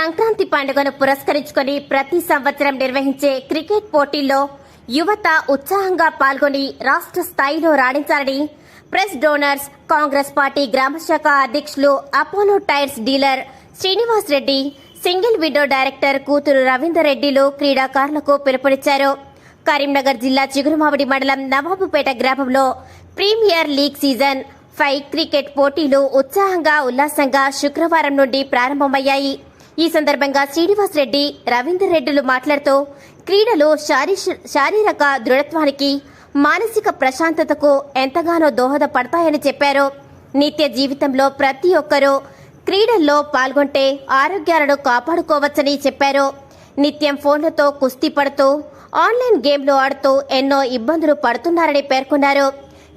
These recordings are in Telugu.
సంక్రాంతి పండుగను పురస్కరించుకొని ప్రతి సంవత్సరం నిర్వహించే క్రికెట్ పోటీల్లో యువత ఉత్సాహంగా పాల్గొని రాష్ట్ర స్థాయిలో రాణించాలని ప్రెస్ డోనర్స్ కాంగ్రెస్ పార్టీ గ్రామశాఖ అధ్యక్షులు Apollo tyres dealer Srinivas Reddy single window director కూతురు రవీందర్ రెడ్డిలు క్రీడాకారులకు పిలుపునిచ్చారు. కరీంనగర్ జిల్లా చిగురుమామిడి మండలం నవాబుపేట గ్రామంలో premier league season five cricket పోటీలు ఉత్సాహంగా ఉల్లాసంగా శుక్రవారం నుండి ప్రారంభమయ్యాయి. ఈ సందర్భంగా శ్రీనివాస్ రెడ్డి రవీందర్ రెడ్డిలు మాట్లాడుతూ క్రీడలు శారీరక దృఢత్వానికి మానసిక ప్రశాంతతకు ఎంతగానో దోహదపడతాయని చెప్పారు. నిత్య జీవితంలో ప్రతి ఒక్కరూ క్రీడల్లో పాల్గొంటే ఆరోగ్యాలను కాపాడుకోవచ్చని చెప్పారు. నిత్యం ఫోన్లతో కుస్తీ పడుతూ ఆన్లైన్ గేమ్లు ఆడుతూ ఎన్నో ఇబ్బందులు పడుతున్నారని పేర్కొన్నారు.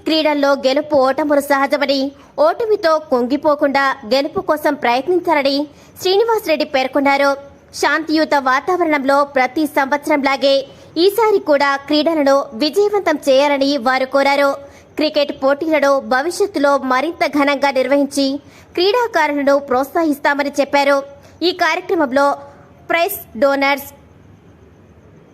క్రీడల్లో గెలుపు ఓటములు సహజమని ఓటమితో కుంగిపోకుండా గెలుపు కోసం ప్రయత్నించాలని శ్రీనివాస్ రెడ్డి పేర్కొన్నారు. శాంతియుత వాతావరణంలో ప్రతి సంవత్సరంలాగే ఈసారి కూడా క్రీడలను విజయవంతం చేయాలని వారు కోరారు. క్రికెట్ పోటీలను భవిష్యత్తులో మరింత ఘనంగా నిర్వహించి క్రీడాకారులను ప్రోత్సహిస్తామని చెప్పారు. ఈ కార్యక్రమంలో ప్రైస్ డోనర్స్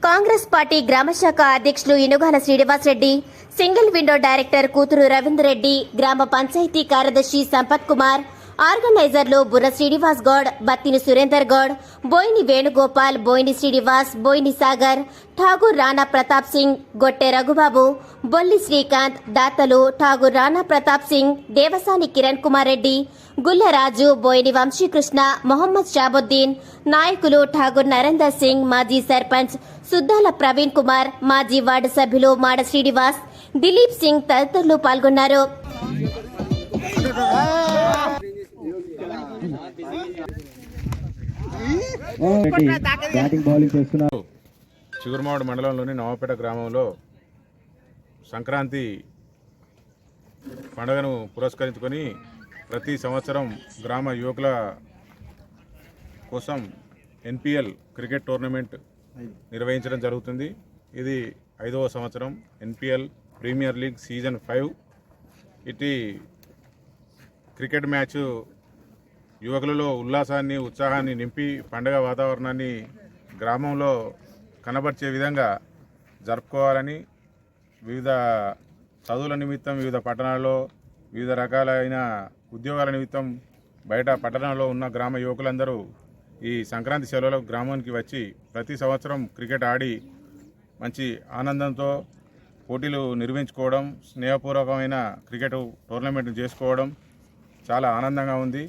కాంగ్రెస్ పార్టీ గ్రామశాఖ అధ్యక్షులు Inugala Srinivas Reddy single window director కూతురు రవీందర్ రెడ్డి గ్రామ పంచాయతీ కార్యదర్శి సంపత్ కుమార్ ఆర్గనైజర్లు బుర్ర శ్రీనివాస్ గౌడ్ బత్తిని సురేందర్ గౌడ్ బోయిని వేణుగోపాల్ బోయిని శ్రీనివాస్ బోయిని సాగర్ ఠాగూర్ రాణా ప్రతాప్ సింగ్ గొట్టె రఘుబాబు బొల్లి శ్రీకాంత్ దాతలు ఠాగూర్ రాణా ప్రతాప్ సింగ్ దేవసాని కిరణ్ కుమార్ రెడ్డి గుల్లరాజు బోయిని వంశీకృష్ణ మొహమ్మద్ షాబుద్దీన్ నాయకులు ఠాగూర్ నరేందర్ సింగ్ మాజీ సర్పంచ్ సుద్దాల ప్రవీణ్ కుమార్ మాజీ వార్డు సభ్యులు మాడ శ్రీనివాస్ దిలీప్ సింగ్ తదితరులు పాల్గొన్నారు. రెడ్డి మండలంలోని నవాపేట గ్రామంలో సంక్రాంతి పండుగను పురస్కరించుకొని ప్రతి సంవత్సరం గ్రామ యువకుల కోసం ఎన్పిఎల్ క్రికెట్ టోర్నమెంట్ నిర్వహించడం జరుగుతుంది. ఇది ఐదవ సంవత్సరం NPL premier league season five. ఇటీ క్రికెట్ మ్యాచ్ యువకులలో ఉల్లాసాన్ని ఉత్సాహాన్ని నింపి పండగ వాతావరణాన్ని గ్రామంలో కనబర్చే విధంగా జరుపుకోవాలని వివిధ చదువుల నిమిత్తం వివిధ పట్టణాల్లో వివిధ రకాలైన ఉద్యోగాల నిమిత్తం బయట పట్టణంలో ఉన్న గ్రామ యువకులందరూ ఈ సంక్రాంతి సెలవులకు గ్రామానికి వచ్చి ప్రతి సంవత్సరం క్రికెట్ ఆడి మంచి ఆనందంతో పోటీలు నిర్వహించుకోవడం స్నేహపూర్వకమైన క్రికెట్ టోర్నమెంట్ చేసుకోవడం చాలా ఆనందంగా ఉంది.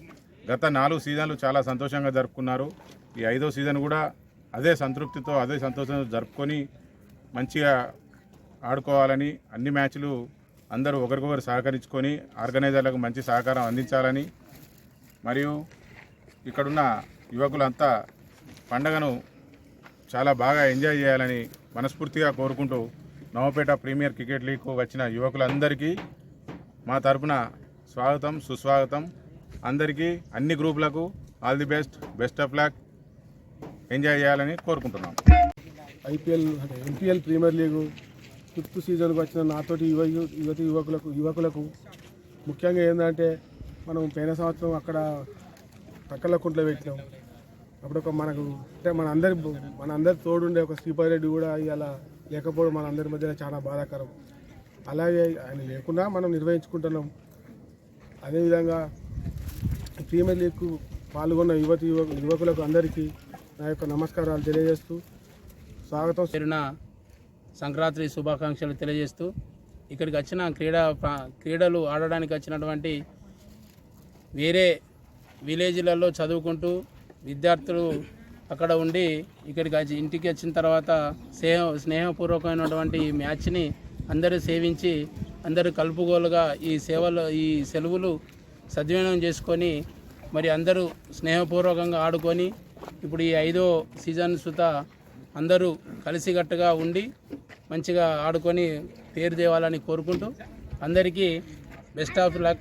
గత నాలుగు సీజన్లు చాలా సంతోషంగా జరుపుకున్నారు. ఈ ఐదో సీజన్ కూడా అదే సంతృప్తితో అదే సంతోషంతో జరుపుకొని మంచిగా ఆడుకోవాలని అన్ని మ్యాచ్లు అందరూ ఒకరికొకరు సహకరించుకొని ఆర్గనైజర్లకు మంచి సహకారం అందించాలని మరియు ఇక్కడున్న యువకులంతా పండగను చాలా బాగా ఎంజాయ్ చేయాలని మనస్ఫూర్తిగా కోరుకుంటూ నవపేట ప్రీమియర్ క్రికెట్ లీగ్కు వచ్చిన యువకులందరికీ మా తరపున స్వాగతం సుస్వాగతం. అందరికీ అన్ని గ్రూపులకు all the best best of luck. Enjoy చేయాలని కోరుకుంటున్నాం. ఐపీఎల్ అంటే ఎన్పిఎల్ ప్రీమియర్ లీగు తుప్పు సీజన్కి వచ్చిన నాతోటి యువ యువతి యువకులకు యువకులకు ముఖ్యంగా ఏంటంటే మనం పోయిన సంవత్సరం అక్కడ పక్కల కుంట్లో పెట్టినాం. అప్పుడు ఒక మనకు అంటే మన అందరి మన అందరి తోడుండే ఒక శ్రీపతి రెడ్డి కూడా ఇలా లేకపోవడం మన అందరి మధ్య చాలా బాధాకరం. అలాగే ఆయన లేకుండా మనం నిర్వహించుకుంటున్నాం. అదేవిధంగా ప్రీమియర్ లీగ్కు పాల్గొన్న యువతి యువకులకు అందరికీ నా యొక్క నమస్కారాలు తెలియజేస్తూ స్వాగతం. సరేనా సంక్రాంతి శుభాకాంక్షలు తెలియజేస్తూ ఇక్కడికి వచ్చిన క్రీడా క్రీడలు ఆడడానికి వచ్చినటువంటి వేరే విలేజ్లలో చదువుకుంటూ విద్యార్థులు అక్కడ ఉండి ఇక్కడికి వచ్చి ఇంటికి వచ్చిన తర్వాత స్నేహ స్నేహపూర్వకమైనటువంటి ఈ మ్యాచ్ని అందరూ సేవించి అందరూ కలుపుగోలుగా ఈ సేవలు ఈ సెలవులు సద్వినియోగం చేసుకొని మరి అందరూ స్నేహపూర్వకంగా ఆడుకొని ఇప్పుడు ఈ ఐదో సీజన్ సుత అందరూ కలిసికట్టుగా ఉండి మంచిగా ఆడుకొని పేరు తేవాలని కోరుకుంటూ అందరికీ బెస్ట్ ఆఫ్ లక్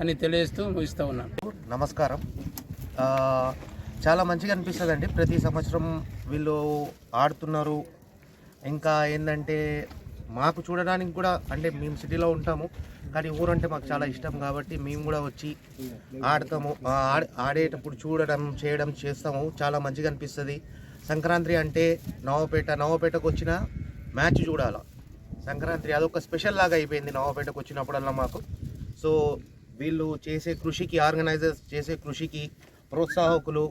అని తెలియజేస్తూ ముగిస్తూ ఉన్నాను. నమస్కారం. చాలా మంచిగా అనిపిస్తుంది అండి ప్రతి సంవత్సరం వీళ్ళు ఆడుతున్నారు. ఇంకా ఏంటంటే మాకు చూడడానికి కూడా అంటే మేము సిటీలో ఉంటాము కానీ ఊరంటే మాకు చాలా ఇష్టం కాబట్టి మేము కూడా వచ్చి ఆడతాము. ఆడ- ఆడేటప్పుడు చూడడం చేయడం చేస్తాము. చాలా మంచిగా అనిపిస్తుంది. సంక్రాంతి అంటే నవపేట నవపేటకు వచ్చిన మ్యాచ్ చూడాలా. సంక్రాంతి అదొక స్పెషల్ లాగా అయిపోయింది నవాపేటకు వచ్చినప్పుడల్లా మాకు. సో వీళ్ళు చేసే కృషికి ఆర్గనైజర్స్ చేసే కృషికి ప్రోత్సాహకులు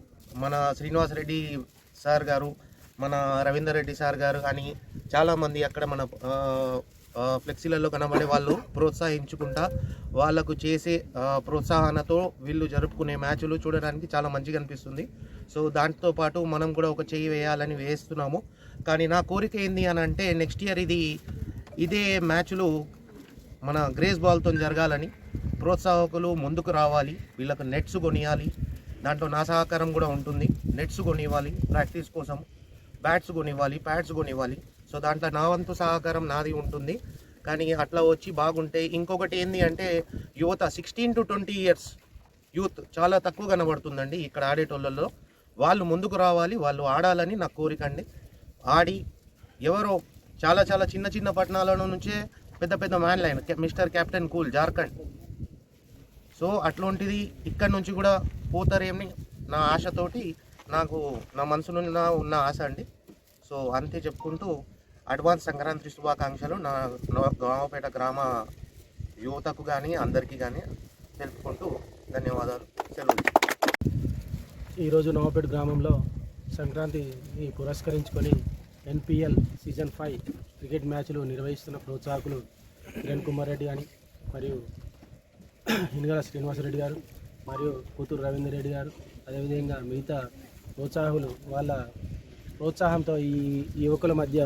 మన శ్రీనివాస్ రెడ్డి సార్ గారు మన రవీందర్ రెడ్డి సార్ గారు అని చాలామంది అక్కడ మన ఫ్లెక్సీలలో కనబడే వాళ్ళు ప్రోత్సహించుకుంటా వాళ్ళకు చేసే ప్రోత్సాహనతో వీళ్ళు జరుపుకునే మ్యాచ్లు చూడడానికి చాలా మంచిగా అనిపిస్తుంది. సో దాంతో పాటు మనం కూడా ఒక చేయి వేయాలని వేస్తున్నాము. కానీ నా కోరిక ఏంది అని అంటే నెక్స్ట్ ఇయర్ ఇది ఇదే మ్యాచ్లు మన గ్రేస్ బాల్తో జరగాలని ప్రోత్సాహకులు ముందుకు రావాలి వీళ్ళకు నెట్స్ కొనియాలి దాంట్లో నా సహకారం కూడా ఉంటుంది నెట్స్ కొనివ్వాలి ప్రాక్టీస్ కోసం బ్యాట్స్ కొనివ్వాలి ప్యాడ్స్ కొనివ్వాలి. సో దాంట్లో నా వంతు సహకారం నాది ఉంటుంది. కానీ అట్లా వచ్చి బాగుంటే ఇంకొకటి ఏంది అంటే యువత sixteen to twenty years youth చాలా తక్కువ కనబడుతుందండి ఇక్కడ ఆడేటోళ్ళలో వాళ్ళు ముందుకు రావాలి వాళ్ళు ఆడాలని నా కోరిక అండి. ఆడి ఎవరో చాలా చాలా చిన్న చిన్న పట్టణాల నుంచే పెద్ద పెద్ద man line mister captain cool Jharkhand. So అట్లాంటిది ఇక్కడ నుంచి కూడా పోతారేమని నా ఆశతోటి నాకు నా మనసులో ఉన్న ఉన్న ఆశ అండి. సో అంతే చెప్పుకుంటూ అడ్వాన్స్ సంక్రాంతి శుభాకాంక్షలు నా గ్రామపేట గ్రామ యువతకు కానీ అందరికీ కానీ తెలుపుకుంటూ ధన్యవాదాలు. సెలవు. ఈరోజు నవాపేట గ్రామంలో సంక్రాంతిని పురస్కరించుకొని ఎన్పిఎల్ సీజన్ ఫైవ్ క్రికెట్ మ్యాచ్లు నిర్వహిస్తున్న ప్రోత్సాహకులు కిరణ్ కుమార్ రెడ్డి అని మరియు హినగల శ్రీనివాసరెడ్డి గారు మరియు కూతురు రవీందర్ రెడ్డి గారు. అదేవిధంగా మిగతా ప్రోత్సాహకులు వాళ్ళ ప్రోత్సాహంతో ఈ ఈ యువకుల మధ్య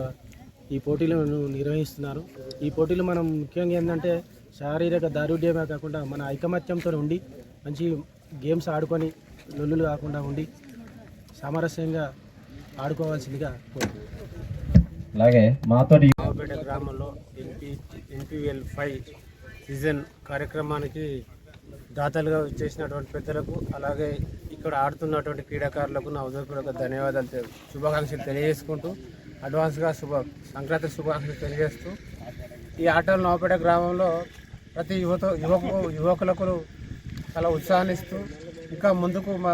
ఈ పోటీలను నిర్వహిస్తున్నారు. ఈ పోటీలు మనం ముఖ్యంగా ఏంటంటే శారీరక దారుఢ్యమే కాకుండా మన ఐకమత్యంతో ఉండి మంచి గేమ్స్ ఆడుకొని లొల్లులు కాకుండా ఉండి సామరస్యంగా ఆడుకోవాల్సిందిగా అలాగే రావుపేట గ్రామంలో ఎన్పి ఎన్పిఎల్ ఫైవ్ సీజన్ కార్యక్రమానికి దాతలుగా చేసినటువంటి పెద్దలకు అలాగే ఇక్కడ ఆడుతున్నటువంటి క్రీడాకారులకు నా ఉదయపూర్వక ధన్యవాదాలు శుభాకాంక్షలు తెలియజేసుకుంటూ అడ్వాన్స్గా శుభ సంక్రాంతి శుభాకాంక్షలు తెలియజేస్తూ ఈ ఆటలు నవపేట గ్రామంలో ప్రతి యువత యువకు యువకులకు చాలా ఉత్సాహాన్ని ఇస్తూ ఇంకా ముందుకు మా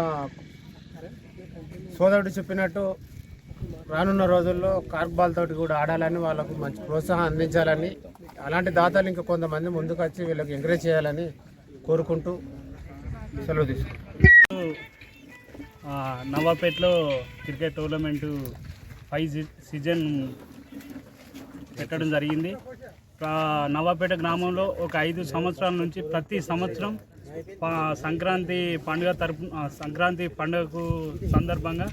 సోదరుడు చెప్పినట్టు రానున్న రోజుల్లో కార్క్ బాల్ తోటి కూడా ఆడాలని వాళ్ళకు మంచి ప్రోత్సాహం అందించాలని అలాంటి దాతలు ఇంకా కొంతమంది ముందుకు వచ్చి వీళ్ళకి ఎంకరేజ్ చేయాలని కోరుకుంటూ సెలవు తీసుకుంటాను నవాపేట్లో క్రికెట్ టోర్నమెంటు ఫైవ్ సీజన్ పెట్టడం జరిగింది. నవాపేట గ్రామంలో ఒక ఐదు సంవత్సరాల నుంచి ప్రతి సంవత్సరం సంక్రాంతి పండుగ తరపు సంక్రాంతి పండుగకు సందర్భంగా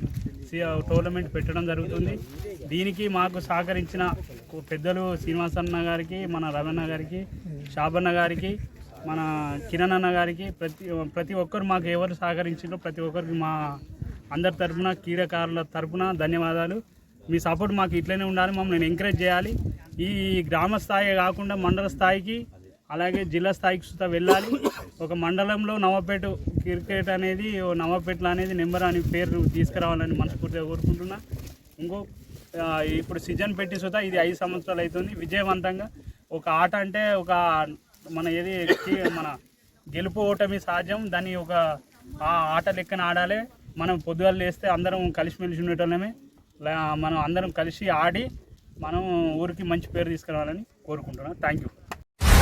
సి- టోర్నమెంట్ పెట్టడం జరుగుతుంది. దీనికి మాకు సహకరించిన పెద్దలు శ్రీనివాసన్న గారికి మన రవణ గారికి షాబన్న గారికి మన కిరణ్ అన్న గారికి ప్రతి ప్రతి ఒక్కరు మాకు ఎవరు సహకరించారో ప్రతి ఒక్కరికి మా అందరి తరఫున క్రీడాకారుల తరపున ధన్యవాదాలు. మీ సపోర్ట్ మాకు ఇట్లనే ఉండాలి. మమ్మల్ని ఎంకరేజ్ చేయాలి. ఈ గ్రామ స్థాయి కాకుండా మండల స్థాయికి అలాగే జిల్లా స్థాయికి సుతా వెళ్ళాలి. ఒక మండలంలో నవపేట క్రికెట్ అనేది నవపేట్ల నవపేటలో అనేది నెంబర్ అని పేరు తీసుకురావాలని మనస్ఫూర్తిగా కోరుకుంటున్నా. ఇంకో ఇప్పుడు సీజన్ పెట్టి సుతా ఇది ఐదు సంవత్సరాలు అవుతుంది విజయవంతంగా ఒక ఆట అంటే ఒక మన ఏది మన గెలుపు ఓటమి సహజం దాన్ని ఒక ఆ ఆట లెక్కన ఆడాలి. మనం పొద్దుగాలు లేస్తే అందరం కలిసిమెలిసి ఉండేటోళ్ళమే. మనం అందరం కలిసి ఆడి మనం ఊరికి మంచి పేరు తీసుకురావాలని కోరుకుంటున్నాను థ్యాంక్ యూ.